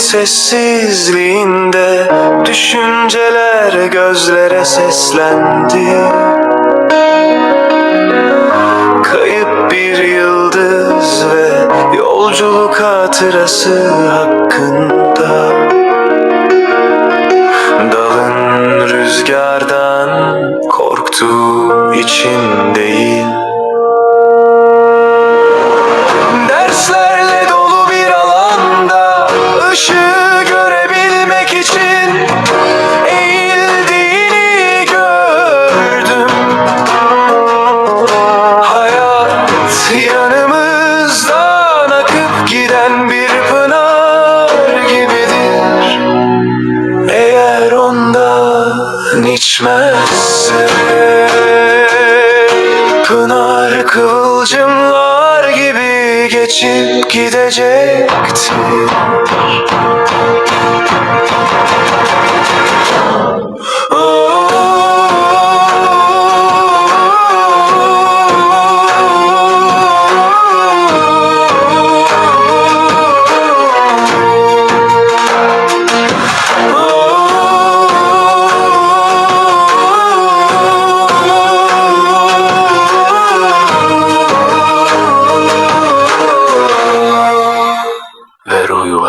sessizliğinde Düşünceler gözlere seslendi. Kayıp bir yıldız ve yolculuk hatırası hakkında. Dalın rüzgardan korktuğu için değil geçmezse Pınar kıvılcımlar gibi geçip gidecektir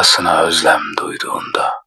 babasına özlem duyduğunda